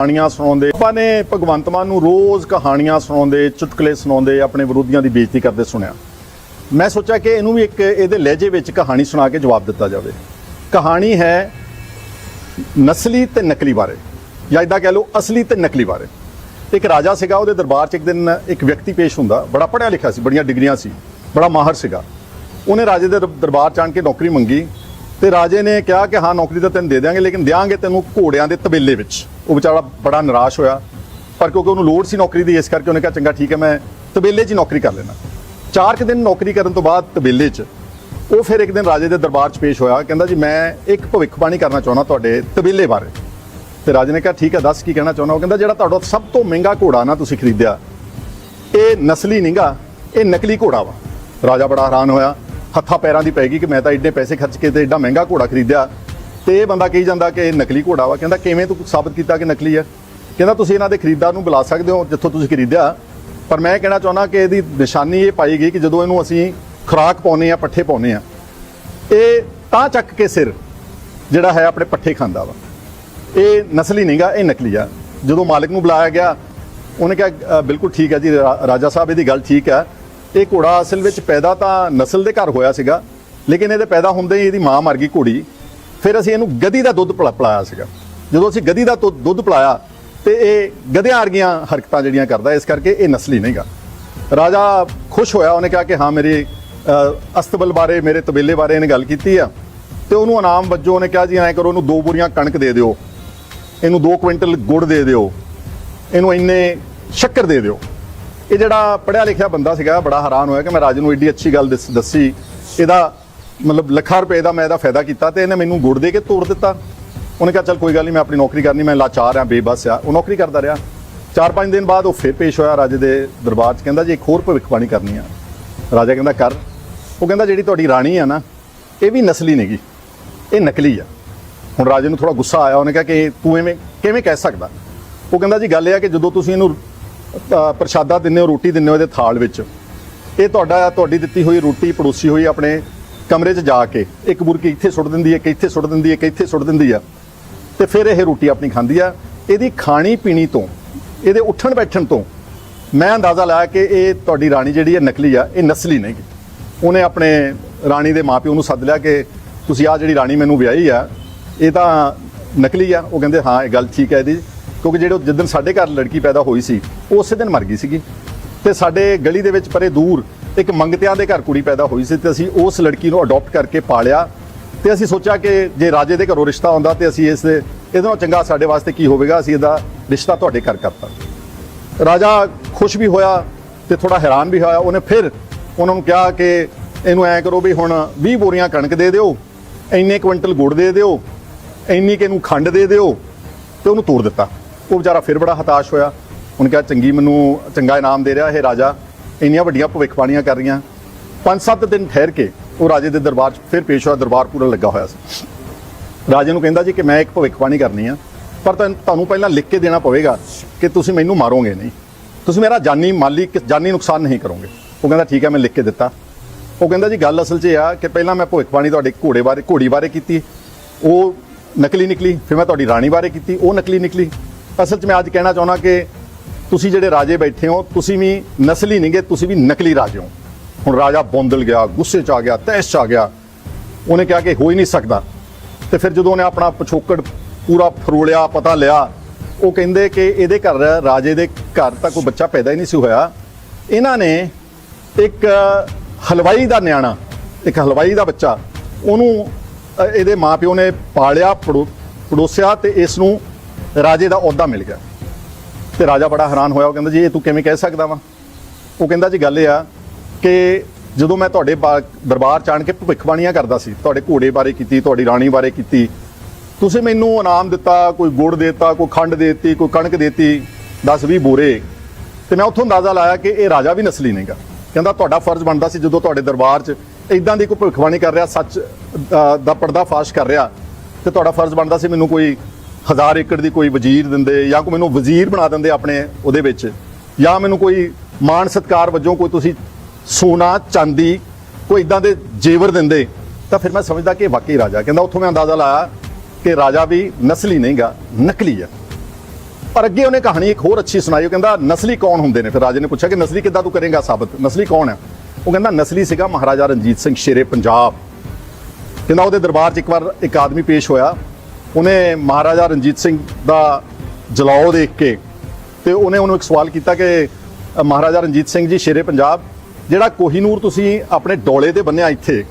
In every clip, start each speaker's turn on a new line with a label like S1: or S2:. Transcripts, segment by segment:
S1: ਕਹਾਣੀਆਂ ਸੁਣਾਉਂਦੇ। ਆਪਾਂ ਨੇ ਭਗਵੰਤ ਮਾਨ ਨੂੰ ਰੋਜ਼ ਕਹਾਣੀਆਂ ਸੁਣਾਉਂਦੇ, ਚੁਟਕਲੇ ਸੁਣਾਉਂਦੇ, ਆਪਣੇ ਵਿਰੋਧੀਆਂ ਦੀ ਬੇਇੱਜ਼ਤੀ ਕਰਦੇ ਸੁਣਿਆ। ਮੈਂ ਸੋਚਿਆ ਕਿ ਇਹਨੂੰ ਵੀ ਇੱਕ ਇਹਦੇ ਲਹਿਜੇ ਵਿੱਚ ਕਹਾਣੀ ਸੁਣਾ ਕੇ ਜਵਾਬ ਦਿੱਤਾ ਜਾਵੇ। ਕਹਾਣੀ ਹੈ ਨਸਲੀ ਤੇ ਨਕਲੀ ਬਾਰੇ, ਜਾਂ ਇਦਾਂ ਕਹਿ ਲਓ ਅਸਲੀ ਤੇ ਨਕਲੀ ਬਾਰੇ। ਇੱਕ ਰਾਜਾ ਸੀਗਾ, ਉਹਦੇ ਦਰਬਾਰ 'ਚ ਇੱਕ ਦਿਨ ਇੱਕ ਵਿਅਕਤੀ ਪੇਸ਼ ਹੁੰਦਾ। ਬੜਾ ਪੜ੍ਹਿਆ ਲਿਖਿਆ ਸੀ, ਬੜੀਆਂ ਡਿਗਰੀਆਂ ਸੀ, ਬੜਾ ਮਾਹਰ ਸੀਗਾ। ਉਹਨੇ ਰਾਜੇ ਦੇ ਦਰ- ਦਰਬਾਰ 'ਚ ਆਣ ਕੇ ਨੌਕਰੀ ਮੰਗੀ। ਤੇ ਰਾਜੇ ਨੇ ਕਿਹਾ ਕਿ ਹਾਂ, ਨੌਕਰੀ ਤਾਂ ਤੈਨੂੰ ਦੇ ਦਿਆਂਗੇ, ਲੇਕਿਨ ਦਿਆਂਗੇ ਤੈਨੂੰ ਘੋੜਿਆਂ ਦੇ ਤਬੇਲੇ ਵਿੱਚ। ਉਹ ਵਿਚਾਰਾ ਬੜਾ ਨਿਰਾਸ਼ ਹੋਇਆ। ਪਰ ਕਿਉਂਕਿ ਉਹਨੂੰ ਲੋੜ ਸੀ ਨੌਕਰੀ ਦੀ, ਇਸ ਕਰਕੇ ਉਹਨੇ ਕਿਹਾ, ਚੰਗਾ, ਠੀਕ ਹੈ, ਮੈਂ ਤਬੇਲੇ 'ਚ ਹੀ ਨੌਕਰੀ ਕਰ ਲੈਣਾ ਚਾਰ ਕੁ ਦਿਨ ਨੌਕਰੀ ਕਰਨ ਤੋਂ ਬਾਅਦ ਤਬੇਲੇ 'ਚ, ਉਹ ਫਿਰ ਇੱਕ ਦਿਨ ਰਾਜੇ ਦੇ ਦਰਬਾਰ 'ਚ ਪੇਸ਼ ਹੋਇਆ। ਕਹਿੰਦਾ, ਜੀ, ਮੈਂ ਇੱਕ ਭਵਿੱਖਬਾਣੀ ਕਰਨਾ ਚਾਹੁੰਦਾ ਤੁਹਾਡੇ ਤਬੇਲੇ ਬਾਰੇ। ਤੇ ਰਾਜੇ ਨੇ ਕਿਹਾ, ਠੀਕ ਹੈ, ਦੱਸ ਕੀ ਕਹਿਣਾ ਚਾਹੁੰਦਾ? ਉਹ ਕਹਿੰਦਾ, ਜਿਹੜਾ ਤੁਹਾਡਾ ਸਭ ਤੋਂ ਮਹਿੰਗਾ ਘੋੜਾ ਨਾ ਤੁਸੀਂ ਖਰੀਦਿਆ, ਇਹ ਨਸਲੀ ਨਹੀਂਗਾ ਇਹ ਨਕਲੀ ਘੋੜਾ ਵਾ। ਰਾਜਾ ਬੜਾ ਹੈਰਾਨ ਹੋਇਆ। ਹੱਥਾਂ ਪੈਰਾਂ ਦੀ ਪੈ ਕਿ ਮੈਂ ਤਾਂ ਐਡੇ ਪੈਸੇ ਖਰਚ ਕੇ ਤੇ ਐਡਾ ਮਹਿੰਗਾ ਘੋੜਾ ਖਰੀਦਿਆ। ਤੇ ਇਹ ਬੰਦਾ ਕਹੀ ਜਾਂਦਾ ਕਿ ਇਹ ਨਕਲੀ ਘੋੜਾ ਵਾ। ਕਹਿੰਦਾ, ਕਿਵੇਂ ਤੂੰ ਸਾਬਤ ਕੀਤਾ ਕਿ ਨਕਲੀ ਹੈ ਕਹਿੰਦਾ, ਤੁਸੀਂ ਇਹਨਾਂ ਦੇ ਖਰੀਦਦਾਰ ਨੂੰ ਬੁਲਾ ਸਕਦੇ ਹੋ ਜਿੱਥੋਂ ਤੁਸੀਂ ਖਰੀਦਿਆ। ਪਰ ਮੈਂ ਕਹਿਣਾ ਚਾਹੁੰਦਾ ਕਿ ਇਹਦੀ ਨਿਸ਼ਾਨੀ ਇਹ ਪਾਈ ਗਈ ਕਿ ਜਦੋਂ ਇਹਨੂੰ ਅਸੀਂ ਖੁਰਾਕ ਪਾਉਨੇ ਆ ਪੱਠੇ ਪਾਉਨੇ ਆ ਇਹ ਤਾਂ ਚੱਕ ਕੇ ਸਿਰ ਜਿਹੜਾ ਹੈ ਆਪਣੇ ਪੱਠੇ ਖਾਂਦਾ ਵਾ। ਇਹ ਨਸਲੀ ਨਹੀਂਗਾ ਇਹ ਨਕਲੀ ਆ। ਜਦੋਂ ਮਾਲਕ ਨੂੰ ਬੁਲਾਇਆ ਗਿਆ, ਉਹਨੇ ਕਿਹਾ ਬਿਲਕੁਲ ਠੀਕ ਹੈ ਜੀ ਰਾਜਾ ਸਾਹਿਬ, ਇਹਦੀ ਗੱਲ ਠੀਕ ਹੈ। ਇਹ ਘੋੜਾ ਅਸਲ ਵਿੱਚ ਪੈਦਾ ਤਾਂ ਨਸਲ ਦੇ ਘਰ ਹੋਇਆ ਸੀਗਾ, ਲੇਕਿਨ ਇਹਦੇ ਪੈਦਾ ਹੁੰਦੇ ਹੀ ਇਹਦੀ ਮਾਂ ਮਰ ਗਈ ਘੋੜੀ। ਫਿਰ ਅਸੀਂ ਇਹਨੂੰ ਗਧੀ ਦਾ ਦੁੱਧ ਪਿਲਾ- ਪਿਲਾਇਆ ਸੀਗਾ। ਜਦੋਂ ਅਸੀਂ ਗਧੀ ਦਾ ਦੁੱਧ ਦੁੱਧ ਪਿਲਾਇਆ, ਤੇ ਇਹ ਗਧਿਆਂ ਵਰਗੀਆਂ ਹਰਕਤਾਂ ਜਿਹੜੀਆਂ ਕਰਦਾ, ਇਸ ਕਰਕੇ ਇਹ ਨਸਲੀ ਨਹੀਂਗਾ ਰਾਜਾ ਖੁਸ਼ ਹੋਇਆ, ਉਹਨੇ ਕਿਹਾ ਕਿ ਹਾਂ ਮੇਰੇ ਅਸਤਬਲ ਬਾਰੇ, ਮੇਰੇ ਤਬੇਲੇ ਬਾਰੇ ਇਹਨੇ ਗੱਲ ਕੀਤੀ ਆ। ਤੇ ਉਹਨੂੰ ਇਨਾਮ ਵਜੋਂ ਉਹਨੇ ਕਿਹਾ ਜੀ, ਐਂ ਕਰੋ ਉਹਨੂੰ ਦੋ ਬੁਰੀਆਂ ਕਣਕ ਦੇ ਦਿਓ। ਇਹਨੂੰ 2 ਕੁਇੰਟਲ ਗੁੜ ਦੇ ਦਿਓ। ਇਹਨੂੰ ਇੰਨੇ ਸ਼ੱਕਰ ਦੇ ਦਿਓ। ਇਹ ਜਿਹੜਾ ਪੜਿਆ ਲਿਖਿਆ ਬੰਦਾ ਸੀਗਾ, ਬੜਾ ਹੈਰਾਨ ਹੋਇਆ ਕਿ ਮੈਂ ਰਾਜੇ ਨੂੰ ਏਡੀ ਅੱਛੀ ਗੱਲ ਦੱਸ- ਦੱਸੀ। ਇਹਦਾ ਮਤਲਬ ਲੱਖਾਂ ਰੁਪਏ ਦਾ ਮੈਂ ਇਹਦਾ ਫਾਇਦਾ ਕੀਤਾ ਤੇ ਇਹਨੇ ਮੈਨੂੰ ਗੁੜ ਦੇ ਕੇ ਤੋੜ ਦਿੱਤਾ। ਉਹਨੇ ਕਿਹਾ, ਚੱਲ ਕੋਈ ਗੱਲ ਨਹੀਂ ਮੈਂ ਆਪਣੀ ਨੌਕਰੀ ਕਰਨੀ, ਮੈਂ ਲਾਚਾਰ ਆ, ਬੇਬਸ ਆ। ਉਹ ਨੌਕਰੀ ਕਰਦਾ ਰਿਹਾ। ਚਾਰ ਪੰਜ ਦਿਨ ਬਾਅਦ ਉਹ ਫਿਰ ਪੇਸ਼ ਹੋਇਆ ਰਾਜੇ ਦੇ ਦਰਬਾਰ 'ਚ। ਕਹਿੰਦਾ, ਜੀ ਇੱਕ ਹੋਰ ਭਵਿੱਖਬਾਣੀ ਕਰਨੀ ਆ। ਰਾਜਾ ਕਹਿੰਦਾ, ਕਰ। ਉਹ ਕਹਿੰਦਾ, ਜਿਹੜੀ ਤੁਹਾਡੀ ਰਾਣੀ ਆ ਨਾ, ਇਹ ਵੀ ਨਸਲੀ ਨਹੀਂਗੀ ਇਹ ਨਕਲੀ ਆ। ਹੁਣ ਰਾਜੇ ਨੂੰ ਥੋੜਾ ਗੁੱਸਾ ਆਇਆ, ਉਹਨੇ ਕਿਹਾ ਕਿ ਤੂੰ ਐਵੇਂ ਕਿਵੇਂ ਕਹਿ ਸਕਦਾ? ਉਹ ਕਹਿੰਦਾ, ਜੀ, ਗੱਲ ਇਹ ਆ ਕਿ ਜਦੋਂ ਤੁਸੀਂ ਇਹਨੂੰ ਪ੍ਰਸ਼ਾਦਾ ਦਿੰਦੇ ਹੋ, ਰੋਟੀ ਦਿੰਦੇ ਹੋ ਇਹਦੇ ਥਾਲ ਵਿੱਚ। ਇਹ ਤੁਹਾਡਾ, ਤੁਹਾਡੀ ਦਿੱਤੀ ਹੋਈ ਰੋਟੀ ਪੜੋਸੀ ਹੋਈ ਆਪਣੇ ਕਮਰੇ 'ਚ ਜਾ ਕੇ। ਇੱਕ ਬੁਰਕੀ ਇੱਥੇ ਸੁੱਟ ਦਿੰਦੀ ਹੈ ਕਿ ਇੱਥੇ ਸੁੱਟ ਦਿੰਦੀ ਹੈ ਕਿ ਇੱਥੇ ਸੁੱਟ ਦਿੰਦੀ ਆ ਤੇ ਫਿਰ ਇਹ ਰੋਟੀ ਆਪਣੀ ਖਾਂਦੀ ਆ। ਇਹਦੀ ਖਾਣੀ ਪੀਣੀ ਤੋਂ, ਇਹਦੇ ਉੱਠਣ ਬੈਠਣ ਤੋਂ ਮੈਂ ਅੰਦਾਜ਼ਾ ਲਾਇਆ ਕਿ ਇਹ ਤੁਹਾਡੀ ਰਾਣੀ ਜਿਹੜੀ ਹੈ ਨਕਲੀ ਆ, ਇਹ ਨਸਲੀ ਨਹੀਂ। ਉਹਨੇ ਆਪਣੇ ਰਾਣੀ ਦੇ ਮਾਪਿਓ ਨੂੰ ਸੱਦ ਲਿਆ ਕਿ ਤੁਸੀਂ ਆ ਜਿਹੜੀ ਰਾਣੀ ਮੈਨੂੰ ਵਿਆਹੀ ਆ, ਇਹ ਤਾਂ ਨਕਲੀ ਆ। ਉਹ ਕਹਿੰਦੇ, ਹਾਂ, ਇਹ ਗੱਲ ਠੀਕ ਹੈ ਇਹਦੀ। ਕਿਉਂਕਿ ਜਿਹੜੇ ਉਹ ਜਿੱਦਣ ਸਾਡੇ ਘਰ ਲੜਕੀ ਪੈਦਾ ਹੋਈ ਸੀ ਉਹ ਉਸੇ ਦਿਨ ਮਰ ਗਈ ਸੀਗੀ। ਤੇ ਸਾਡੇ ਗਲੀ ਦੇ ਵਿੱਚ ਪਰੇ ਦੂਰ ਇੱਕ ਮੰਗਤਿਆਂ ਦੇ ਘਰ ਕੁੜੀ ਪੈਦਾ ਹੋਈ ਸੀ ਤੇ ਅਸੀਂ ਉਸ ਲੜਕੀ ਨੂੰ ਅਡਾਪਟ ਕਰਕੇ ਪਾਲਿਆ। ਤੇ ਅਸੀਂ ਸੋਚਿਆ ਕਿ ਜੇ ਰਾਜੇ ਦੇ ਘਰੋਂ ਰਿਸ਼ਤਾ ਹੁੰਦਾ ਤੇ ਅਸੀਂ ਇਸ ਇਹਦੇ ਨਾਲ ਚੰਗਾ ਸਾਡੇ ਵਾਸਤੇ ਕੀ ਹੋਵੇਗਾ? ਅਸੀਂ ਇਹਦਾ ਰਿਸ਼ਤਾ ਤੁਹਾਡੇ ਘਰ ਕਰਤਾ। ਰਾਜਾ ਖੁਸ਼ ਵੀ ਹੋਇਆ ਤੇ ਥੋੜਾ ਹੈਰਾਨ ਵੀ ਹੋਇਆ। ਉਹਨੇ ਫਿਰ ਉਹਨਾਂ ਨੂੰ ਕਿਹਾ ਕਿ ਇਹਨੂੰ ਐ ਕਰੋ ਵੀ ਹੁਣ 20 ਬੋਰੀਆਂ ਕਣਕ ਦੇ ਦਿਓ, ਇੰਨੇ ਕੁਇੰਟਲ ਗੁੜ ਦੇ ਦਿਓ, ਇੰਨੀ ਕਿ ਇਹਨੂੰ ਖੰਡ ਦੇ ਦਿਓ ਤੇ ਉਹਨੂੰ ਤੋੜ ਦਿੱਤਾ। ਉਹ ਵਿਚਾਰਾ ਫਿਰ ਬੜਾ ਹਤਾਸ਼ ਹੋਇਆ। ਉਹਨੇ ਕਿਹਾ, ਚੰਗੀ, ਮੈਨੂੰ ਚੰਗਾ ਇਨਾਮ ਦੇ ਰਿਹਾ ਇਹ ਰਾਜਾ। ਇੰਨੀਆਂ ਵੱਡੀਆਂ ਭਵਿੱਖਬਾਣੀਆਂ ਕਰ ਰਹੀਆਂ। ਪੰਜ ਸੱਤ ਦਿਨ ਠਹਿਰ ਕੇ ਉਹ ਰਾਜੇ ਦੇ ਦਰਬਾਰ 'ਚ ਫਿਰ ਪੇਸ਼ ਹੋਇਆ, ਦਰਬਾਰ ਪੂਰਾ ਲੱਗਾ ਹੋਇਆ ਸੀ। ਰਾਜੇ ਨੂੰ ਕਹਿੰਦਾ ਜੀ ਕਿ ਮੈਂ ਇੱਕ ਭਵਿੱਖਬਾਣੀ ਕਰਨੀ ਆ, ਪਰ ਤੁਹਾਨੂੰ ਪਹਿਲਾਂ ਲਿਖ ਕੇ ਦੇਣਾ ਪਵੇਗਾ ਕਿ ਤੁਸੀਂ ਮੈਨੂੰ ਮਾਰੋਗੇ ਨਹੀਂ। ਤੁਸੀਂ ਮੇਰਾ ਜਾਨੀ ਮਾਲੀ ਜਾਨੀ ਨੁਕਸਾਨ ਨਹੀਂ ਕਰੋਗੇ। ਉਹ ਕਹਿੰਦਾ, ਠੀਕ ਹੈ, ਮੈਂ ਲਿਖ ਕੇ ਦਿੱਤਾ। ਉਹ ਕਹਿੰਦਾ ਜੀ, ਗੱਲ ਅਸਲ 'ਚ ਇਹ ਆ ਕਿ ਪਹਿਲਾਂ ਮੈਂ ਭਵਿੱਖਬਾਣੀ ਤੁਹਾਡੇ ਘੋੜੇ ਬਾਰੇ, ਘੋੜੀ ਬਾਰੇ ਕੀਤੀ। ਉਹ ਨਕਲੀ ਨਿਕਲੀ, ਫਿਰ ਮੈਂ ਤੁਹਾਡੀ ਰਾਣੀ ਬਾਰੇ ਕੀਤੀ। ਉਹ ਨਕਲੀ ਨਿਕਲੀ। ਅਸਲ 'ਚ ਮੈਂ ਅੱਜ ਕਹਿਣਾ ਚਾਹੁੰਦਾ ਕਿ ਤੁਸੀਂ ਜਿਹੜੇ ਰਾਜੇ ਬੈਠੇ ਹੋ ਤੁਸੀਂ ਵੀ ਨਸਲੀ ਨਹੀਂਗੇ ਤੁਸੀਂ ਵੀ ਨਕਲੀ ਰਾਜੇ ਹੋ। ਹੁਣ ਰਾਜਾ ਬੌਂਦਲ ਗਿਆ ਗੁੱਸੇ 'ਚ ਆ ਗਿਆ ਤੈਸ਼ 'ਚ ਆ ਗਿਆ। ਉਹਨੇ ਕਿਹਾ ਕਿ ਹੋ ਹੀ ਨਹੀਂ ਸਕਦਾ। ਤੇ ਫਿਰ ਜਦੋਂ ਉਹਨੇ ਆਪਣਾ ਪਿਛੋਕੜ ਪੂਰਾ ਫਰੋਲਿਆ ਪਤਾ ਲਿਆ ਉਹ ਕਹਿੰਦੇ ਕਿ ਇਹਦੇ ਘਰ ਰਾਜੇ ਦੇ ਘਰ ਤਾਂ ਕੋਈ ਬੱਚਾ ਪੈਦਾ ਹੀ ਨਹੀਂ ਸੀ ਹੋਇਆ। ਇਹਨਾਂ ਨੇ ਇੱਕ ਹਲਵਾਈ ਦਾ ਨਿਆਣਾ ਇੱਕ ਹਲਵਾਈ ਦਾ ਬੱਚਾ ਉਹਨੂੰ ਅ, ਇਹਦੇ ਮਾਪਿਓ ਨੇ ਪਾਲਿਆ ਪੜੋ- ਪੜੋਸਿਆ ਤੇ ਇਸ ਨੂੰ ਰਾਜੇ ਦਾ ਅਹੁਦਾ ਮਿਲ ਗਿਆ। ਤੇ ਰਾਜਾ ਬੜਾ ਹੈਰਾਨ ਹੋਇਆ, ਉਹ ਕਹਿੰਦਾ, ਜੀ, ਇਹ ਤੂੰ ਕਿਵੇਂ ਕਹਿ ਸਕਦਾ ਵਾ? ਉਹ ਕਹਿੰਦਾ, ਜੀ, ਗੱਲ ਇਹ ਆ ਕਿ ਜਦੋਂ ਮੈਂ ਤੁਹਾਡੇ ਬਾ- ਦਰਬਾਰ ਚ ਆਣ ਕੇ ਭਵਿੱਖਬਾਣੀਆਂ ਕਰਦਾ ਸੀ, ਤੁਹਾਡੇ ਘੋੜੇ ਬਾਰੇ ਕੀਤੀ, ਤੁਹਾਡੀ ਰਾਣੀ ਬਾਰੇ ਕੀਤੀ, ਤੁਸੀਂ ਮੈਨੂੰ ਇਨਾਮ ਦਿੱਤਾ, ਕੋਈ ਗੁੜ ਦਿੱਤਾ, ਕੋਈ ਖੰਡ ਦੇਤੀ, ਕੋਈ ਕਣਕ ਦੇਤੀ 10 20 ਬੋਰੇ। ਤੇ ਮੈਂ ਉੱਥੋਂ ਅੰਦਾਜ਼ਾ ਲਾਇਆ ਕਿ ਇਹ ਰਾਜਾ ਵੀ ਨਸਲੀ ਨਹੀਂਗਾ। ਕਹਿੰਦਾ, ਤੁਹਾਡਾ ਫਰਜ਼ ਬਣਦਾ ਸੀ ਜਦੋਂ ਤੁਹਾਡੇ ਦਰਬਾਰ 'ਚ ਇਦਾਂ ਦੀ ਕੋਈ ਭਵਿੱਖਬਾਣੀ ਕਰ ਰਿਹਾ, ਸੱਚ ਦਾ ਪਰਦਾ ਫਾਸ਼ ਕਰ ਰਿਹਾ, ਤੇ ਤੁਹਾਡਾ ਫਰਜ਼ ਬਣਦਾ ਸੀ ਮੈਨੂੰ ਕੋਈ ਹਜ਼ਾਰ ਏਕੜ ਦੀ ਕੋਈ ਵਜ਼ੀਰ ਦਿੰਦੇ ਜਾਂ ਕੋਈ ਮੈਨੂੰ ਵਜ਼ੀਰ ਬਣਾ ਦਿੰਦੇ ਆਪਣੇ ਉਹਦੇ ਵਿੱਚ, ਜਾਂ ਮੈਨੂੰ ਕੋਈ ਮਾਣ ਸਤਕਾਰ ਵਜੋਂ ਕੋਈ ਤੁਸੀਂ ਸੋਨਾ, ਚਾਂਦੀ, ਕੋਈ ਇਦਾਂ ਦੇ ਜੇਵਰ ਦਿੰਦੇ, ਤਾਂ ਫਿਰ ਮੈਂ ਸਮਝਦਾ ਕਿ ਵਾਕਈ ਰਾਜਾ ਕਹਿੰਦਾ ਉੱਥੋਂ ਮੈਂ ਅੰਦਾਜ਼ਾ ਲਾਇਆ ਕਿ ਰਾਜਾ ਵੀ ਨਸਲੀ ਨਹੀਂਗਾ, ਨਕਲੀ ਆ ਪਰ ਅੱਗੇ ਉਹਨੇ ਕਹਾਣੀ ਇੱਕ ਹੋਰ ਅੱਛੀ ਸੁਣਾਈ, ਉਹ ਕਹਿੰਦਾ ਨਸਲੀ ਕੌਣ ਹੁੰਦੇ ਨੇ? ਫਿਰ ਰਾਜੇ ਨੇ ਪੁੱਛਿਆ ਕਿ ਨਸਲੀ ਕਿੱਦਾਂ ਤੂੰ ਕਰੇਗਾ ਸਾਬਤ? ਨਸਲੀ ਕੌਣ ਹੈ? ਉਹ ਕਹਿੰਦਾ ਨਸਲੀ ਸੀਗਾ ਮਹਾਰਾਜਾ ਰਣਜੀਤ ਸਿੰਘ ਸ਼ੇਰੇ, ਪੰਜਾਬ। ਕਹਿੰਦਾ ਉਹਦੇ ਦਰਬਾਰ 'ਚ ਇੱਕ ਵਾਰ ਇੱਕ ਆਦਮੀ ਪੇਸ਼ ਹੋਇਆ। ਉਹਨੇ ਮਹਾਰਾਜਾ ਰਣਜੀਤ ਸਿੰਘ ਦਾ ਜਲਾਓ ਦੇਖ ਕੇ ਤੇ ਉਹਨੇ ਉਹਨੂੰ ਇੱਕ ਸਵਾਲ ਕੀਤਾ ਕਿ ਮਹਾਰਾਜਾ ਰਣਜੀਤ ਸਿੰਘ ਜੀ, ਸ਼ੇਰੇ ਪੰਜਾਬ, ਜਿਹੜਾ ਕੋਹੀਨੂਰ ਤੁਸੀਂ ਆਪਣੇ ਡੋਲੇ ਤੇ ਬੰਨਿਆ ਇੱਥੇ,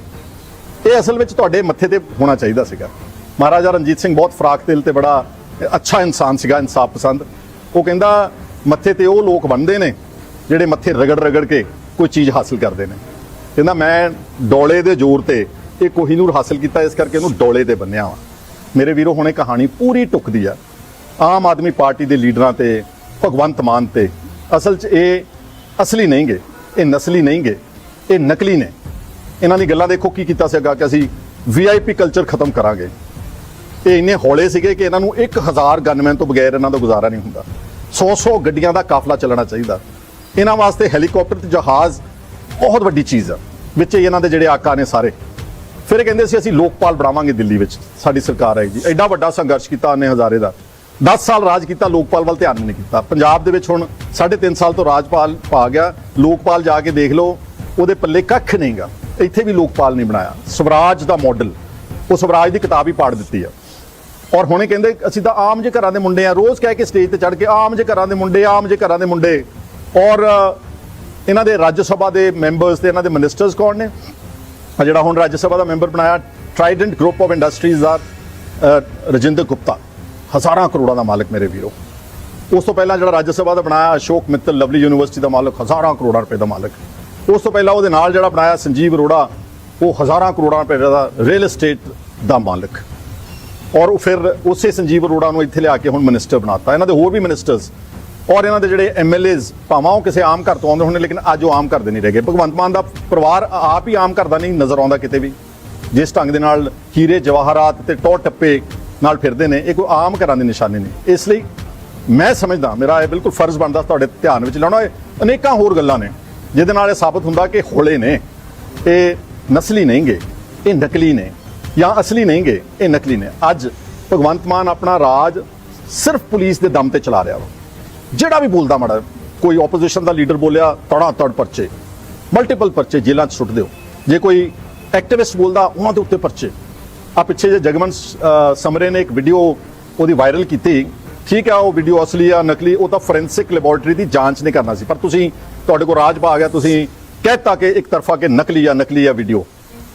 S1: ਇਹ ਅਸਲ ਵਿੱਚ ਤੁਹਾਡੇ ਮੱਥੇ ਤੇ ਹੋਣਾ ਚਾਹੀਦਾ ਸੀਗਾ। ਮਹਾਰਾਜਾ ਰਣਜੀਤ ਸਿੰਘ ਬਹੁਤ ਫਰਾਕ ਦਿਲ ਤੇ ਬੜਾ ਅੱਛਾ ਇਨਸਾਨ ਸੀਗਾ, ਇਨਸਾਫ ਪਸੰਦ। ਉਹ ਕਹਿੰਦਾ, ਮੱਥੇ ਤੇ ਉਹ ਲੋਕ ਬੰਨਦੇ ਨੇ, ਜਿਹੜੇ ਮੱਥੇ ਰਗੜ ਰਗੜ ਕੇ ਕੋਈ ਚੀਜ਼ ਹਾਸਲ ਕਰਦੇ ਨੇ। ਕਹਿੰਦਾ, ਮੈਂ ਡੋਲੇ ਦੇ ਜ਼ੋਰ ਤੇ ਇਹ ਕੋਹੀਨੂਰ ਹਾਸਲ ਕੀਤਾ, ਇਸ ਕਰਕੇ ਇਹਨੂੰ ਡੋਲੇ ਤੇ ਬੰਨਿਆ ਵਾ। ਮੇਰੇ ਵੀਰੋ, ਹੁਣੇ ਕਹਾਣੀ ਪੂਰੀ ਟੁੱਕਦੀ ਆ। ਆਮ ਆਦਮੀ ਪਾਰਟੀ ਦੇ ਲੀਡਰਾਂ ਤੇ, ਭਗਵੰਤ ਮਾਨ ਤੇ। ਅਸਲ 'ਚ ਇਹ ਅਸਲੀ ਨਹੀਂਗੇ ਇਹ ਨਸਲੀ ਨਹੀਂਗੇ ਇਹ ਨਕਲੀ ਨੇ। ਇਹਨਾਂ ਦੀ ਗੱਲਾਂ ਦੇਖੋ ਕੀ ਕੀਤਾ ਸੀਗਾ ਕਿ ਅਸੀਂ। ਵੀਆਈਪੀ ਕਲਚਰ ਖਤਮ ਕਰਾਂਗੇ। ਇਹ ਇੰਨੇ ਹੌਲੇ ਸੀਗੇ ਕਿ ਇਹਨਾਂ ਨੂੰ 1000 ਗਨਮੈਨ ਤੋਂ ਬਗੈਰ ਇਹਨਾਂ ਦਾ ਗੁਜ਼ਾਰਾ ਨਹੀਂ ਹੁੰਦਾ। 100-100 ਗੱਡੀਆਂ ਦਾ ਕਾਫਲਾ ਚੱਲਣਾ ਚਾਹੀਦਾ। ਇਹਨਾਂ ਵਾਸਤੇ ਹੈਲੀਕਾਪਟਰ ਤੇ ਜਹਾਜ਼ ਬਹੁਤ ਵੱਡੀ ਚੀਜ਼ ਆ। ਵਿੱਚ ਇਹਨਾਂ ਦੇ ਜਿਹੜੇ ਆਕਾ ਨੇ ਸਾਰੇ। ਫਿਰ ਇਹ ਕਹਿੰਦੇ ਸੀ, ਅਸੀਂ ਲੋਕਪਾਲ ਬਣਾਵਾਂਗੇ ਦਿੱਲੀ ਵਿੱਚ। ਸਾਡੀ ਸਰਕਾਰ ਹੈ ਜੀ ਐਡਾ ਵੱਡਾ ਸੰਘਰਸ਼ ਕੀਤਾ ਅੰਨੇ ਹਜ਼ਾਰੇ ਦਾ। 10 ਸਾਲ ਰਾਜ ਕੀਤਾ, ਲੋਕਪਾਲ ਵੱਲ ਧਿਆਨ ਨਹੀਂ ਕੀਤਾ। ਪੰਜਾਬ ਦੇ ਵਿੱਚ ਹੁਣ 3.5 ਸਾਲ ਤੋਂ ਰਾਜਪਾਲ ਪਾ ਗਿਆ। ਲੋਕਪਾਲ ਜਾ ਕੇ ਦੇਖ ਲਓ, ਉਹਦੇ ਪੱਲੇ ਕੱਖ ਨਹੀਂਗਾ ਇੱਥੇ ਵੀ ਲੋਕਪਾਲ ਨਹੀਂ ਬਣਾਇਆ। ਸਵਰਾਜ ਦਾ ਮਾਡਲ ਉਹ ਸਵਰਾਜ ਦੀ ਕਿਤਾਬ ਹੀ ਪਾੜ ਦਿੱਤੀ ਆ। ਔਰ ਹੁਣੇ ਕਹਿੰਦੇ, ਅਸੀਂ ਤਾਂ ਆਮ ਜੇ ਘਰਾਂ ਦੇ ਮੁੰਡੇ ਆ। ਰੋਜ਼ ਕਹਿ ਕੇ ਸਟੇਜ ਤੇ ਚੜ ਕੇ, ਆਮ ਜੇ ਘਰਾਂ ਦੇ ਮੁੰਡੇ, ਆਮ ਜੇ ਘਰਾਂ ਦੇ ਮੁੰਡੇ। ਔਰ, ਇਹਨਾਂ ਦੇ ਰਾਜ ਸਭਾ ਦੇ ਮੈਂਬਰਸ ਤੇ ਇਹਨਾਂ ਦੇ ਮਿਨਿਸਟਰਸ ਕੌਣ ਨੇ? ਆ ਜਿਹੜਾ ਹੁਣ ਰਾਜ ਸਭਾ ਦਾ ਮੈਂਬਰ ਬਣਾਇਆ ਟ੍ਰਾਈਡੈਂਟ ਗਰੁੱਪ ਆਫ ਇੰਡਸਟਰੀਜ਼ ਦਾ ਰਜਿੰਦਰ ਗੁਪਤਾ। ਹਜ਼ਾਰਾਂ ਕਰੋੜਾਂ ਦਾ ਮਾਲਕ ਮੇਰੇ ਵੀਰੋ। ਉਸ ਤੋਂ ਪਹਿਲਾਂ ਜਿਹੜਾ ਰਾਜ ਸਭਾ ਦਾ ਬਣਾਇਆ, ਅਸ਼ੋਕ ਮਿੱਤਲ ਲਵਲੀ ਯੂਨੀਵਰਸਿਟੀ ਦਾ ਮਾਲਕ, ਹਜ਼ਾਰਾਂ ਕਰੋੜਾਂ ਰੁਪਏ ਦਾ ਮਾਲਕ। ਉਸ ਤੋਂ ਪਹਿਲਾਂ ਉਹਦੇ ਨਾਲ ਜਿਹੜਾ ਬਣਾਇਆ, ਸੰਜੀਵ ਅਰੋੜਾ, ਉਹ ਹਜ਼ਾਰਾਂ ਕਰੋੜਾਂ ਰੁਪਏ ਦਾ ਰੀਅਲ ਏਸਟੇਟ ਦਾ ਮਾਲਕ। ਔਰ ਉਹ ਫਿਰ ਉਸੇ ਸੰਜੀਵ ਅਰੋੜਾ ਨੂੰ ਇੱਥੇ ਲਿਆ ਕੇ ਹੁਣ ਮਿਨਿਸਟਰ ਬਣਾਤਾ। ਇਹਨਾਂ ਦੇ ਹੋਰ ਵੀ ਮਿਨਿਸਟਰਸ ਔਰ ਇਹਨਾਂ ਦੇ ਜਿਹੜੇ ਐਮਐਲਏਜ਼ ਭਾਵਾਂ ਉਹ ਕਿਸੇ ਆਮ ਘਰ ਤੋਂ ਆਉਂਦੇ ਹੋਣੇ ਲੇਕਿਨ ਅੱਜ ਉਹ ਆਮ ਘਰ ਦੇ ਨਹੀਂ ਰਹਿ ਗਏ ਭਗਵੰਤ ਮਾਨ ਦਾ ਪਰਿਵਾਰ ਆਪ ਹੀ ਆਮ ਘਰ ਦਾ ਨਹੀਂ ਨਜ਼ਰ ਆਉਂਦਾ ਕਿਤੇ ਵੀ। ਜਿਸ ਢੰਗ ਦੇ ਨਾਲ ਹੀਰੇ, ਜਵਾਹਰਾਤ ਤੇ ਟੌਰ ਟੱਪੇ ਨਾਲ ਫਿਰਦੇ ਨੇ, ਇਹ ਕੋਈ ਆਮ ਘਰਾਂ ਦੇ ਨਿਸ਼ਾਨੇ ਨੇ ਇਸ ਲਈ ਮੈਂ ਸਮਝਦਾ, ਮੇਰਾ ਇਹ ਬਿਲਕੁਲ ਫਰਜ਼ ਬਣਦਾ, ਤੁਹਾਡੇ ਧਿਆਨ ਵਿੱਚ ਲਾਉਣਾ, ਇਹ ਅਨੇਕਾਂ ਹੋਰ ਗੱਲਾਂ ਨੇ, ਜਿਹਦੇ ਨਾਲ ਇਹ ਸਾਬਤ ਹੁੰਦਾ ਕਿ ਹੋਲੇ ਨੇ, ਇਹ ਨਸਲੀ ਨਹੀਂਗੇ, ਇਹ ਨਕਲੀ ਨੇ, ਜਾਂ ਅਸਲੀ ਨਹੀਂਗੇ, ਇਹ ਨਕਲੀ ਨੇ। ਅੱਜ ਭਗਵੰਤ ਮਾਨ ਆਪਣਾ ਰਾਜ ਸਿਰਫ ਪੁਲਿਸ ਦੇ ਦਮ ਤੇ ਚਲਾ ਰਿਹਾ ਵਾ। ਜਿਹੜਾ ਵੀ ਬੋਲਦਾ ਮਾੜਾ, ਕੋਈ ਆਪੋਜੀਸ਼ਨ ਦਾ ਲੀਡਰ ਬੋਲਿਆ ਤੜਾ ਤੜ ਪਰਚੇ ਮਲਟੀਪਲ ਪਰਚੇ ਜੇਲ੍ਹਾਂ 'ਚ ਸੁੱਟ ਦਿਓ ਜੇ ਕੋਈ ਐਕਟਿਵਿਸਟ ਬੋਲਦਾ, ਉਹਨਾਂ ਦੇ ਉੱਤੇ ਪਰਚੇ। ਆ ਪਿੱਛੇ ਜੇ ਜਗਮਨ ਸਮਰੇ ਨੇ ਇੱਕ ਵੀਡੀਓ ਉਹਦੀ ਵਾਇਰਲ ਕੀਤੀ। ਠੀਕ ਆ, ਉਹ ਵੀਡੀਓ ਅਸਲੀ ਆ, ਨਕਲੀ, ਉਹ ਤਾਂ ਫੋਰੈਂਸਿਕ ਲੈਬੋਰਟਰੀ ਦੀ ਜਾਂਚ ਨਹੀਂ ਕਰਨਾ ਸੀ। ਪਰ ਤੁਸੀਂ, ਤੁਹਾਡੇ ਕੋਲ ਰਾਜ ਪਾ ਆ, ਤੁਸੀਂ ਕਹਿਤਾ ਕਿ ਇੱਕ ਤਰਫਾ ਕਿ ਨਕਲੀ ਆ ਨਕਲੀ ਆ ਵੀਡੀਓ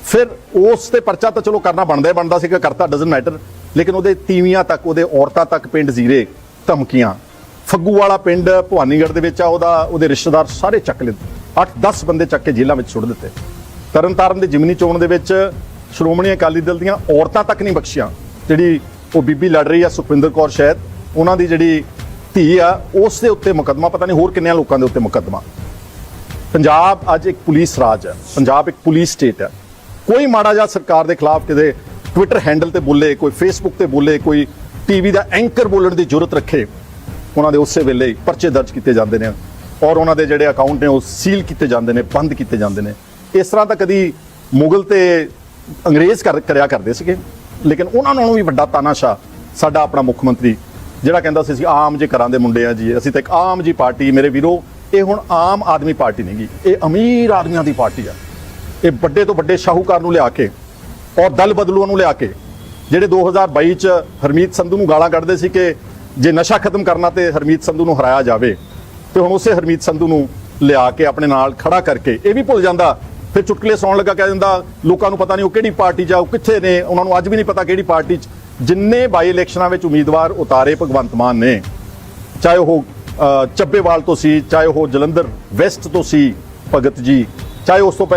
S1: ਫਿਰ ਉਸ ਤੇ ਪਰਚਾ ਤਾਂ ਚਲੋ ਕਰਨਾ ਬਣਦਾ ਹੀ ਬਣਦਾ ਸੀਗਾ ਕਰਤਾ ਡਸਨਟ ਮੈਟਰ ਲੇਕਿਨ ਉਹਦੇ ਤੀਵੀਆਂ ਤੱਕ, ਉਹਦੇ ਔਰਤਾਂ ਤੱਕ ਪਿੰਡ ਜ਼ੀਰੇ ਧਮਕੀਆਂ। ਫੱਗੂ ਵਾਲਾ ਪਿੰਡ ਭਵਾਨੀਗੜ੍ਹ ਦੇ ਵਿੱਚ ਆ, ਉਹਦਾ, ਉਹਦੇ ਰਿਸ਼ਤੇਦਾਰ ਸਾਰੇ ਚੱਕ ਲਏ 8-10 ਬੰਦੇ ਚੱਕ ਕੇ ਜੇਲ੍ਹਾਂ ਵਿੱਚ ਸੁੱਟ ਦਿੱਤੇ। ਤਰਨਤਾਰਨ ਦੇ ਜਿਮਨੀ ਚੋਣ ਦੇ ਵਿੱਚ ਸ਼੍ਰੋਮਣੀ ਅਕਾਲੀ ਦਲ ਦੀਆਂ ਔਰਤਾਂ ਤੱਕ ਨਹੀਂ ਬਖਸ਼ੀਆਂ। ਜਿਹੜੀ ਉਹ ਬੀਬੀ ਲੜ ਰਹੀ ਆ, ਸੁਖਵਿੰਦਰ ਕੌਰ ਸ਼ਾਇਦ ਉਹਨਾਂ ਦੀ ਜਿਹੜੀ ਧੀ ਆ, ਉਸ ਦੇ ਉੱਤੇ ਮੁਕੱਦਮਾ, ਪਤਾ ਨਹੀਂ ਹੋਰ ਕਿੰਨਿਆਂ ਲੋਕਾਂ ਦੇ ਉੱਤੇ ਮੁਕੱਦਮਾ। ਪੰਜਾਬ ਅੱਜ ਇੱਕ ਪੁਲਿਸ ਰਾਜ ਹੈ ਪੰਜਾਬ ਇੱਕ ਪੁਲਿਸ ਸਟੇਟ ਹੈ ਕੋਈ ਮਾੜਾ ਜਿਹਾ ਸਰਕਾਰ ਦੇ ਖਿਲਾਫ ਕਿਤੇ ਟਵਿੱਟਰ ਹੈਂਡਲ ਤੇ ਬੋਲੇ, ਕੋਈ ਫੇਸਬੁੱਕ ਤੇ ਬੋਲੇ, ਕੋਈ ਟੀਵੀ ਦਾ ਐਂਕਰ ਬੋਲਣ ਦੀ ਜ਼ਰੂਰਤ ਰੱਖੇ ਉਹਨਾਂ ਦੇ ਉਸੇ ਵੇਲੇ ਹੀ ਪਰਚੇ ਦਰਜ ਕੀਤੇ ਜਾਂਦੇ ਨੇ ਔਰ ਉਹਨਾਂ ਦੇ ਜਿਹੜੇ ਅਕਾਊਂਟ ਨੇ ਉਹ ਸੀਲ ਕੀਤੇ ਜਾਂਦੇ ਨੇ, ਬੰਦ ਕੀਤੇ ਜਾਂਦੇ ਨੇ। ਇਸ ਤਰ੍ਹਾਂ ਤਾਂ ਕਦੀ ਮੁਗਲ ਤੇ ਅੰਗਰੇਜ਼ ਕਰ, ਕਰਿਆ ਕਰਦੇ ਸੀਗੇ, ਲੇਕਿਨ ਉਹਨਾਂ ਨਾਲੋਂ ਵੀ ਵੱਡਾ ਤਾਨਾਸ਼ਾ ਸਾਡਾ ਆਪਣਾ ਮੁੱਖ ਮੰਤਰੀ, ਜਿਹੜਾ ਕਹਿੰਦਾ ਸੀ ਅਸੀਂ ਆਮ ਜੇ ਘਰਾਂ ਦੇ ਮੁੰਡੇ ਆ ਜੀ, ਅਸੀਂ ਤਾਂ ਇੱਕ ਆਮ ਜੀ ਪਾਰਟੀ, ਮੇਰੇ ਵੀਰੋ, ਇਹ ਹੁਣ ਆਮ ਆਦਮੀ ਪਾਰਟੀ ਨਹੀਂ ਗੀ, ਇਹ ਅਮੀਰ ਆਦਮੀਆਂ ਦੀ ਪਾਰਟੀ ਆ। ਇਹ ਵੱਡੇ ਤੋਂ ਵੱਡੇ ਸ਼ਾਹੂਕਾਰ ਨੂੰ ਲਿਆ ਕੇ ਔਰ ਦਲ ਬਦਲੂਆਂ ਨੂੰ ਲਿਆ ਕੇ, ਜਿਹੜੇ 2022 ਚ ਹਰਮੀਤ ਸੰਧੂ ਨੂੰ ਗਾਲਾਂ ਕੱਢਦੇ ਸੀ ਕਿ ਜੇ ਨਸ਼ਾ ਖਤਮ ਕਰਨਾ ਤੇ ਹਰਮੀਤ ਸੰਧੂ ਨੂੰ ਹਰਾਇਆ ਜਾਵੇ, ਤੇ ਹੁਣ ਉਸੇ ਹਰਮੀਤ ਸੰਧੂ ਨੂੰ ਲਿਆ ਕੇ ਆਪਣੇ ਨਾਲ ਖੜਾ ਕਰਕੇ ਇਹ ਵੀ ਭੁੱਲ ਜਾਂਦਾ। ਫਿਰ ਚੁਟਕਲੇ ਸੌਣ ਲੱਗਾ, ਕਹਿ ਦਿੰਦਾ, ਲੋਕਾਂ ਨੂੰ ਪਤਾ ਨਹੀਂ ਉਹ ਕਿਹੜੀ ਪਾਰਟੀ 'ਚ ਆ, ਉਹ ਕਿੱਥੇ ਨੇ? ਉਹਨਾਂ ਨੂੰ ਅੱਜ ਵੀ ਨਹੀਂ ਪਤਾ ਕਿਹੜੀ ਪਾਰਟੀ 'ਚ। ਜਿੰਨੇ ਬਾਈ ਇਲੈਕਸ਼ਨਾਂ ਵਿੱਚ ਉਮੀਦਵਾਰ ਉਤਾਰੇ ਭਗਵੰਤ ਮਾਨ ਨੇ, ਚਾਹੇ ਉਹ ਚੱਬੇਵਾਲ ਤੋਂ ਸੀ, ਚਾਹੇ ਉਹ ਜਲੰਧਰ ਵੈਸਟ ਤੋਂ ਸੀ ਭਗਤ ਜੀ, ਚਾਹੇ ਉਸ ਤੋਂ ਪਹਿਲਾਂ